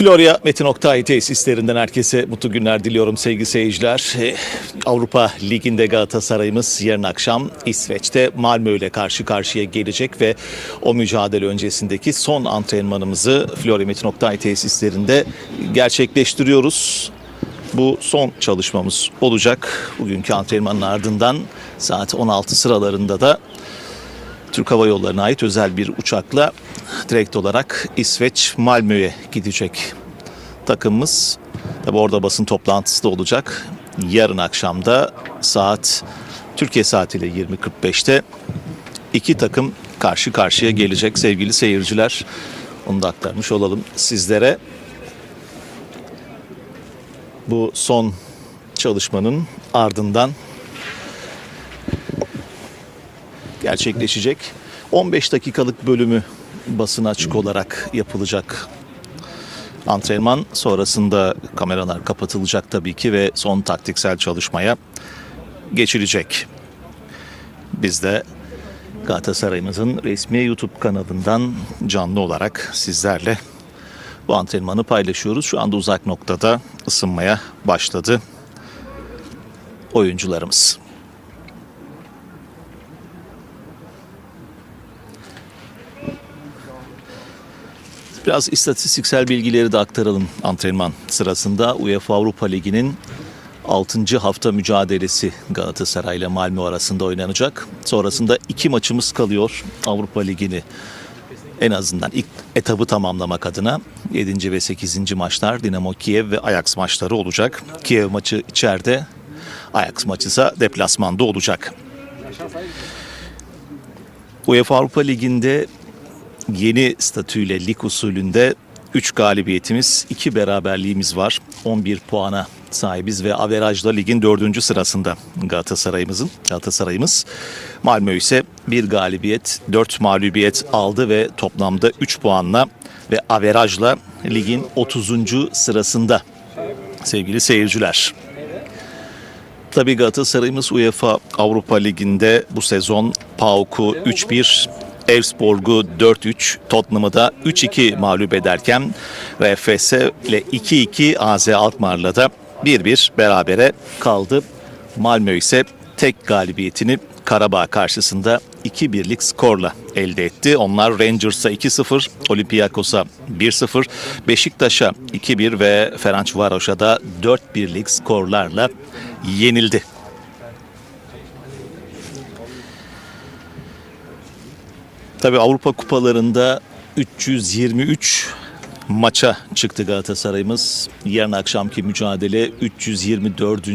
Florya Metin Oktay tesislerinden herkese mutlu günler diliyorum sevgili seyirciler. Eh, Avrupa Ligi'nde Galatasaray'ımız yarın akşam İsveç'te Malmö ile karşı karşıya gelecek ve o mücadele öncesindeki son antrenmanımızı Florya Metin Oktay tesislerinde gerçekleştiriyoruz. Bu son çalışmamız olacak. Bugünkü antrenmanın ardından saat 16 sıralarında da Türk Hava Yolları'na ait özel bir uçakla direkt olarak İsveç Malmö'ye gidecek takımımız. Tabi orada basın toplantısı da olacak. Yarın akşamda saat Türkiye saatiyle 20.45'te iki takım karşı karşıya gelecek sevgili seyirciler. Onu da aktarmış olalım sizlere. Bu son çalışmanın ardından gerçekleşecek. 15 dakikalık bölümü basına açık olarak yapılacak antrenman. Sonrasında kameralar kapatılacak tabii ki ve son taktiksel çalışmaya geçilecek. Biz de Galatasaray'ımızın resmi YouTube kanalından canlı olarak sizlerle bu antrenmanı paylaşıyoruz. Şu anda uzak noktada ısınmaya başladı oyuncularımız. Biraz istatistiksel bilgileri de aktaralım antrenman sırasında. UEFA Avrupa Ligi'nin 6. hafta mücadelesi Galatasaray ile Malmö arasında oynanacak. Sonrasında iki maçımız kalıyor Avrupa Ligi'ni en azından ilk etabı tamamlamak adına 7. ve 8. maçlar Dinamo Kiev ve Ajax maçları olacak. Kiev maçı içeride, Ajax maçı ise deplasmanda olacak. UEFA Avrupa Ligi'nde yeni statüyle lig usulünde 3 galibiyetimiz, 2 beraberliğimiz var. 11 puana sahibiz ve averajla ligin 4. sırasında Galatasaray'ımızın. Galatasaray'ımız Malmö ise bir galibiyet, 4 mağlubiyet aldı ve toplamda 3 puanla ve averajla ligin 30. sırasında sevgili seyirciler. Tabii Galatasaray'ımız UEFA Avrupa Ligi'nde bu sezon PAOK'u 3-1, Elfsborg'u 4-3, Tottenham'ı da 3-2 mağlup ederken RFS ile 2-2 AZ Alkmaar'la da 1-1 berabere kaldı. Malmö ise tek galibiyetini Karabağ karşısında 2-1'lik skorla elde etti. Onlar Rangers'a 2-0, Olympiakos'a 1-0, Beşiktaş'a 2-1 ve Ferencvaros'a da 4-1'lik skorlarla yenildi. Tabii Avrupa kupalarında 323 maça çıktı Galatasaray'ımız. Yarın akşamki mücadele 324.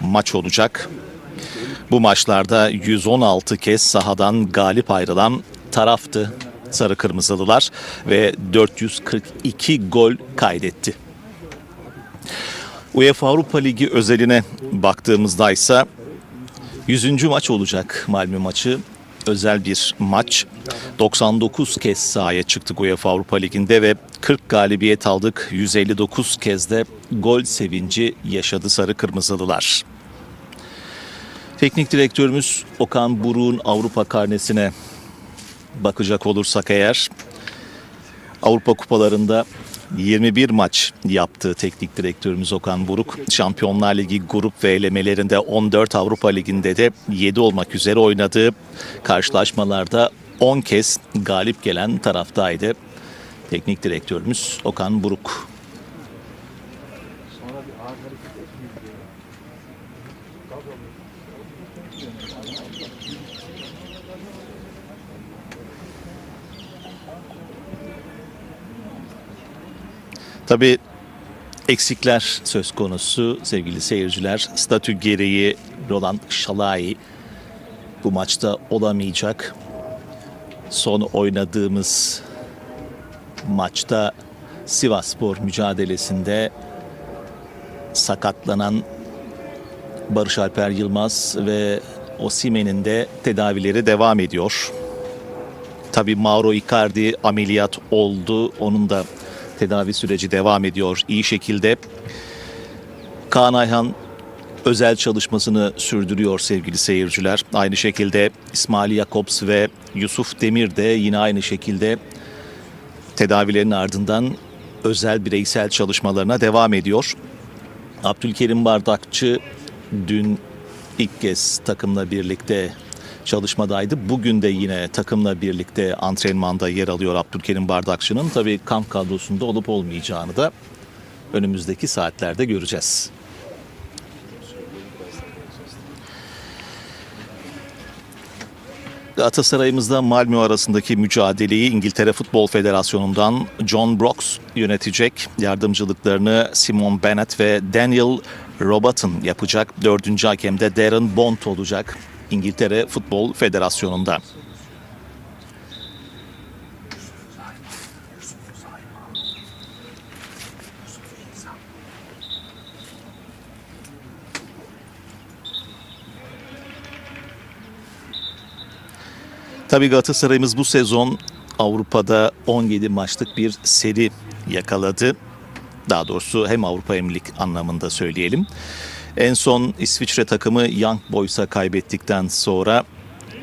maç olacak. Bu maçlarda 116 kez sahadan galip ayrılan taraftı Sarı Kırmızılılar ve 442 gol kaydetti. UEFA Avrupa Ligi özeline baktığımızda ise 100. maç olacak Malmö maçı. Özel bir maç. 99 kez sahaya çıktık UEFA Avrupa Ligi'nde ve 40 galibiyet aldık. 159 kez de gol sevinci yaşadı Sarı Kırmızılılar. Teknik direktörümüz Okan Buruk'un Avrupa karnesine bakacak olursak eğer Avrupa kupalarında 21 maç yaptı teknik direktörümüz Okan Buruk. Şampiyonlar Ligi grup ve elemelerinde 14 Avrupa Ligi'nde de 7 olmak üzere oynadığı karşılaşmalarda 10 kez galip gelen taraftaydı. Teknik direktörümüz Okan Buruk. Tabii eksikler söz konusu sevgili seyirciler. Statü gereği Roland Şalai bu maçta olamayacak. Son oynadığımız maçta Sivasspor mücadelesinde sakatlanan Barış Alper Yılmaz ve Osimen'in de tedavileri devam ediyor. Tabii Mauro Icardi ameliyat oldu. Onun da tedavi süreci devam ediyor iyi şekilde. Kaan Ayhan özel çalışmasını sürdürüyor sevgili seyirciler. Aynı şekilde İsmail Jakobs ve Yusuf Demir de yine aynı şekilde tedavilerin ardından özel bireysel çalışmalarına devam ediyor. Abdülkerim Bardakçı dün ilk kez takımla birlikte çalışmadaydı. Bugün de yine takımla birlikte antrenmanda yer alıyor Abdülkerim Bardakçı'nın. Tabii kamp kadrosunda olup olmayacağını da önümüzdeki saatlerde göreceğiz. Galatasaray'ımızda Malmö arasındaki mücadeleyi İngiltere Futbol Federasyonu'ndan John Brooks yönetecek. Yardımcılıklarını Simon Bennett ve Daniel Robertson yapacak. Dördüncü hakemde Darren Bond olacak İngiltere Futbol Federasyonu'nda. Tabii Galatasaray'ımız bu sezon Avrupa'da 17 maçlık bir seri yakaladı. Daha doğrusu hem Avrupa hem lig anlamında söyleyelim. En son İsviçre takımı Young Boys'a kaybettikten sonra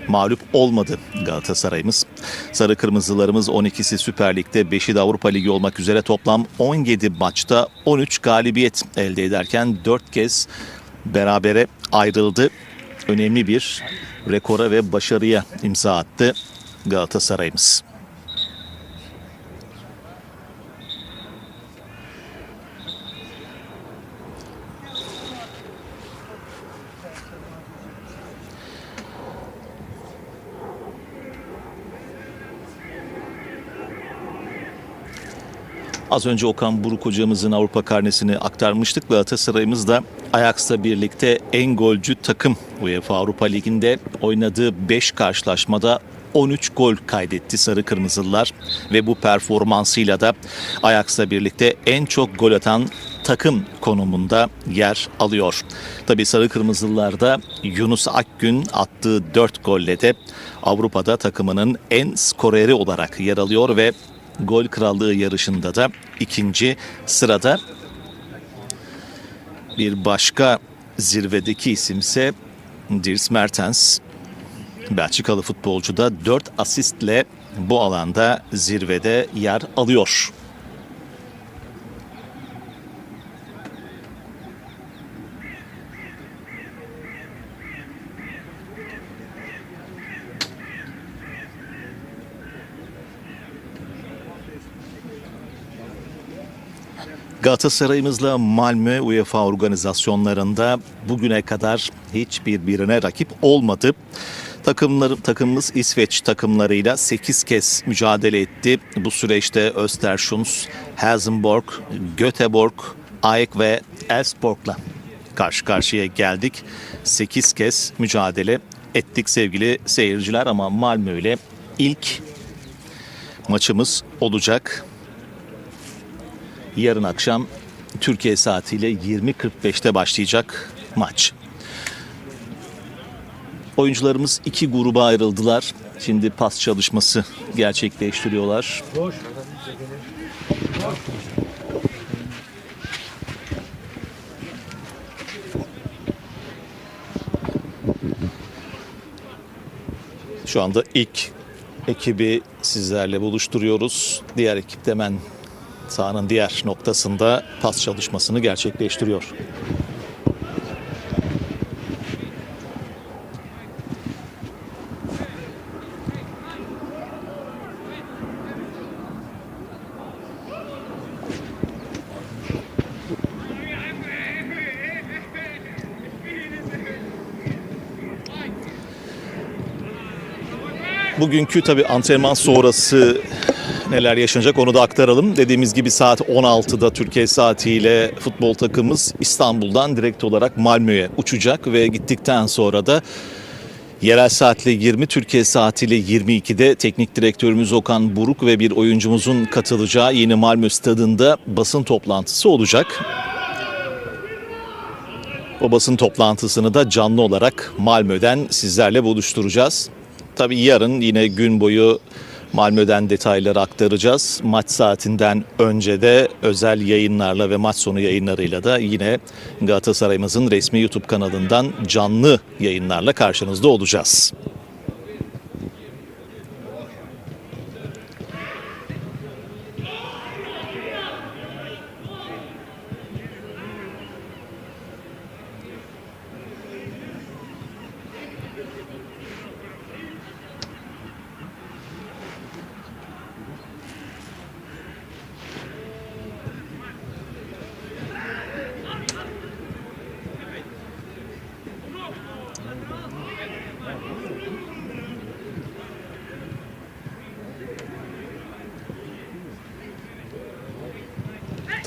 mağlup olmadı Galatasaray'ımız. Sarı Kırmızılarımız 12'si Süper Lig'de 5'i de Avrupa Ligi olmak üzere toplam 17 maçta 13 galibiyet elde ederken 4 kez berabere ayrıldı. Önemli bir rekora ve başarıya imza attı Galatasaray'ımız. Az önce Okan Buruk hocamızın Avrupa karnesini aktarmıştık. Galatasaray'ımız da Ajax'la birlikte en golcü takım UEFA Avrupa Ligi'nde oynadığı 5 karşılaşmada 13 gol kaydetti Sarı Kırmızılılar ve bu performansıyla da Ajax'la birlikte en çok gol atan takım konumunda yer alıyor. Tabii Sarı Kırmızılılarda Yunus Akgün attığı 4 golle de Avrupa'da takımının en skoreri olarak yer alıyor ve gol krallığı yarışında da ikinci sırada. Bir başka zirvedeki isimse Dries Mertens. Belçikalı futbolcu da 4 asistle bu alanda zirvede yer alıyor. Galatasaray'ımızla Malmö UEFA organizasyonlarında bugüne kadar hiçbir birine rakip olmadı. Takımları, takımımız İsveç takımlarıyla 8 kez mücadele etti. Bu süreçte Östersund, Helsingborg, Göteborg, AEK ve Elfsborg'la karşı karşıya geldik. 8 kez mücadele ettik sevgili seyirciler ama Malmö ile ilk maçımız olacak. Yarın akşam Türkiye saatiyle 20.45'te başlayacak maç. Oyuncularımız iki gruba ayrıldılar. Şimdi pas çalışması gerçekleştiriyorlar. Şu anda ilk ekibi sizlerle buluşturuyoruz. Diğer ekip de hemen sahanın diğer noktasında pas çalışmasını gerçekleştiriyor. Bugünkü tabi antrenman sonrası neler yaşanacak onu da aktaralım. Dediğimiz gibi saat 16'da Türkiye saatiyle futbol takımımız İstanbul'dan direkt olarak Malmö'ye uçacak ve gittikten sonra da yerel saatle 20, Türkiye saatiyle 22'de teknik direktörümüz Okan Buruk ve bir oyuncumuzun katılacağı yeni Malmö stadında basın toplantısı olacak. O basın toplantısını da canlı olarak Malmö'den sizlerle buluşturacağız. Tabii yarın yine gün boyu Malmö'den detayları aktaracağız. Maç saatinden önce de özel yayınlarla ve maç sonu yayınlarıyla da yine Galatasaray'ımızın resmi YouTube kanalından canlı yayınlarla karşınızda olacağız.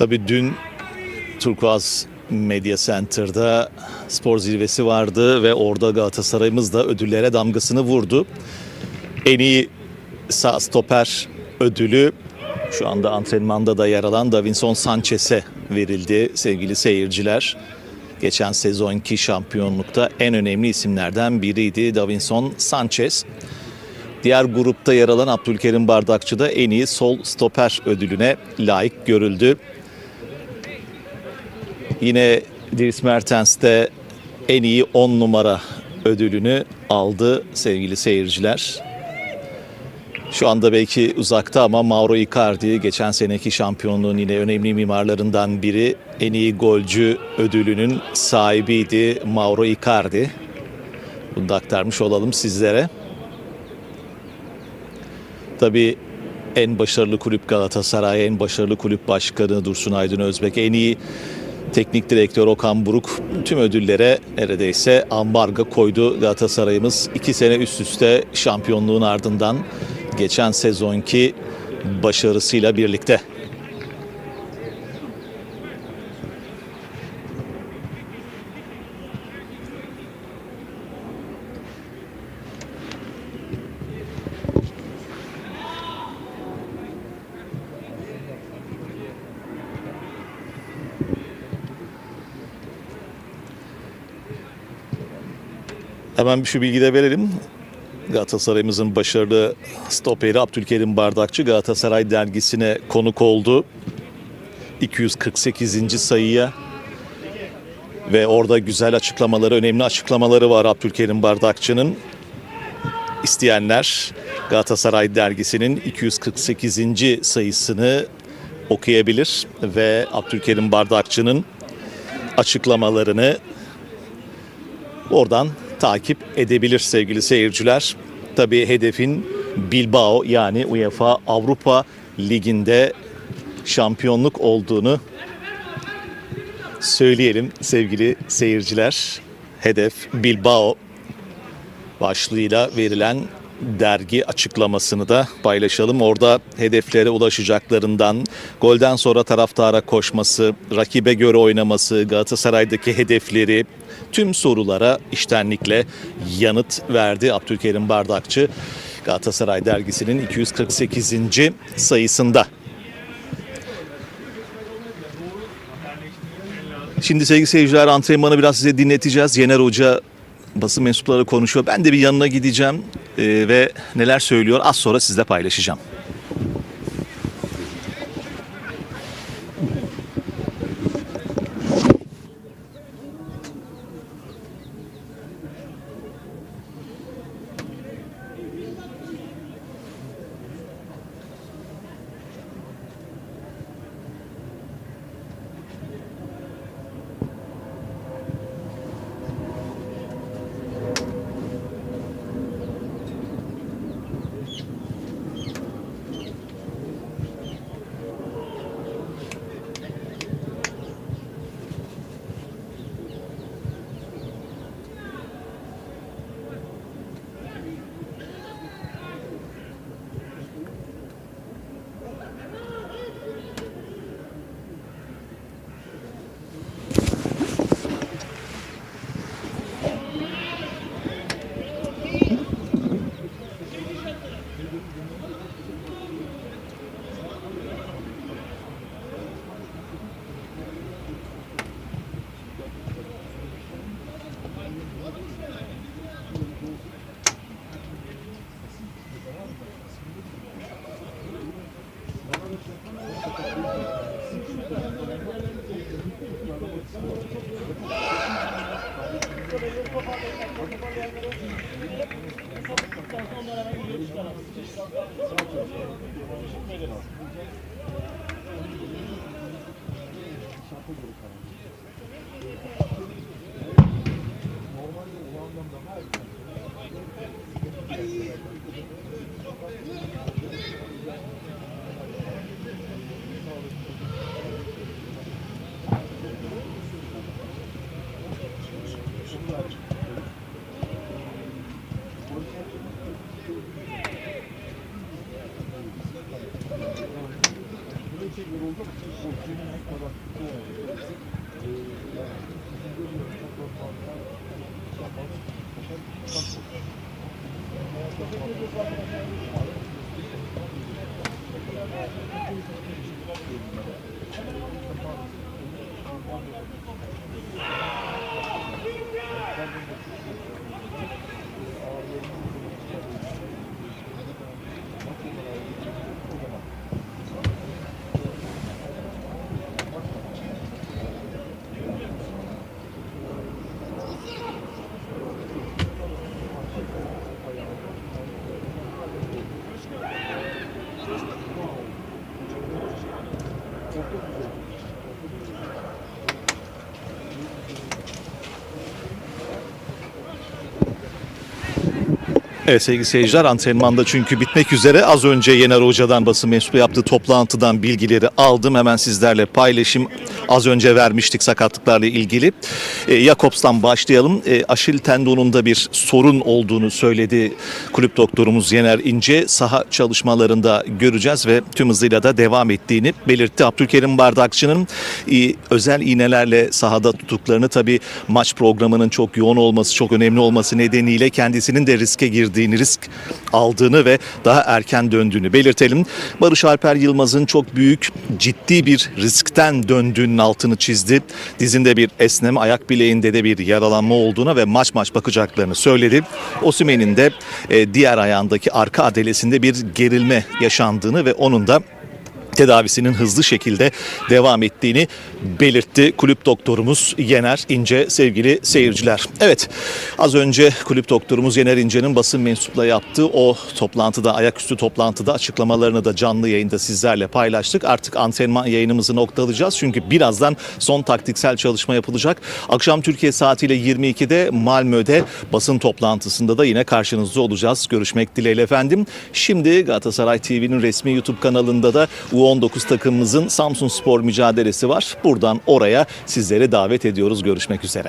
Tabii dün Turkuaz Media Center'da spor zirvesi vardı ve orada Galatasaray'ımız da ödüllere damgasını vurdu. En iyi sağ stoper ödülü şu anda antrenmanda da yer alan Davinson Sanchez'e verildi sevgili seyirciler. Geçen sezonki şampiyonlukta en önemli isimlerden biriydi Davinson Sanchez. Diğer grupta yer alan Abdülkerim Bardakçı da en iyi sol stoper ödülüne layık görüldü. Yine Dries Mertens de en iyi 10 numara ödülünü aldı sevgili seyirciler. Şu anda belki uzakta ama Mauro Icardi geçen seneki şampiyonluğun yine önemli mimarlarından biri. En iyi golcü ödülünün sahibiydi Mauro Icardi. Bunu da aktarmış olalım sizlere. Tabii en başarılı kulüp Galatasaray, en başarılı kulüp başkanı Dursun Aydın Özbek, en iyi teknik direktör Okan Buruk tüm ödüllere neredeyse ambargo koydu Galatasaray'ımız. iki sene üst üste şampiyonluğun ardından geçen sezonki başarısıyla birlikte. Hemen şu bilgi de verelim. Galatasaray'ımızın başarılı stoperi Abdülkerim Bardakçı Galatasaray dergisine konuk oldu. 248. sayıya ve orada güzel açıklamaları, önemli açıklamaları var Abdülkerim Bardakçı'nın. İsteyenler Galatasaray dergisinin 248. sayısını okuyabilir ve Abdülkerim Bardakçı'nın açıklamalarını oradan takip edebilir sevgili seyirciler. Tabii hedefin Bilbao yani UEFA Avrupa Ligi'nde şampiyonluk olduğunu söyleyelim sevgili seyirciler. Hedef Bilbao başlığıyla verilen dergi açıklamasını da paylaşalım. Orada hedeflere ulaşacaklarından, golden sonra taraftara koşması, rakibe göre oynaması, Galatasaray'daki hedefleri, tüm sorulara iştenlikle yanıt verdi Abdülkerim Bardakçı. Galatasaray dergisinin 248. sayısında. Şimdi sevgili seyirciler antrenmanı biraz size dinleteceğiz. Yener Hoca basın mensupları konuşuyor. Ben de bir yanına gideceğim e, ve neler söylüyor az sonra sizle paylaşacağım. Thank you. Evet sevgili seyirciler antrenmanda çünkü bitmek üzere az önce Yener Hoca'dan basın mensubu yaptığı toplantıdan bilgileri aldım. Hemen sizlerle paylaşım az önce vermiştik sakatlıklarla ilgili. E, Jakobs'tan başlayalım. E, Aşil tendonunda bir sorun olduğunu söyledi kulüp doktorumuz Yener İnce. Saha çalışmalarında göreceğiz ve tüm hızıyla da devam ettiğini belirtti. Abdülkerim Bardakçı'nın e, özel iğnelerle sahada tuttuklarını tabii maç programının çok yoğun olması, çok önemli olması nedeniyle kendisinin de riske girdiğini, risk aldığını ve daha erken döndüğünü belirtelim. Barış Alper Yılmaz'ın çok büyük, ciddi bir riskten döndüğünün altını çizdi. Dizinde bir esneme, ayak bileğinde de bir yaralanma olduğuna ve maç maç bakacaklarını söyledi. Osimhen'in de e, diğer ayağındaki arka adelesinde bir gerilme yaşandığını ve onun da tedavisinin hızlı şekilde devam ettiğini belirtti kulüp doktorumuz Yener İnce sevgili seyirciler. Evet az önce kulüp doktorumuz Yener İnce'nin basın mensupla yaptığı o toplantıda ayaküstü toplantıda açıklamalarını da canlı yayında sizlerle paylaştık. Artık antrenman yayınımızı noktalayacağız çünkü birazdan son taktiksel çalışma yapılacak. Akşam Türkiye saatiyle 22'de Malmö'de basın toplantısında da yine karşınızda olacağız. Görüşmek dileğiyle efendim. Şimdi Galatasaray TV'nin resmi YouTube kanalında da U19 takımımızın Samsun Spor mücadelesi var. Buradan oraya sizleri davet ediyoruz. Görüşmek üzere.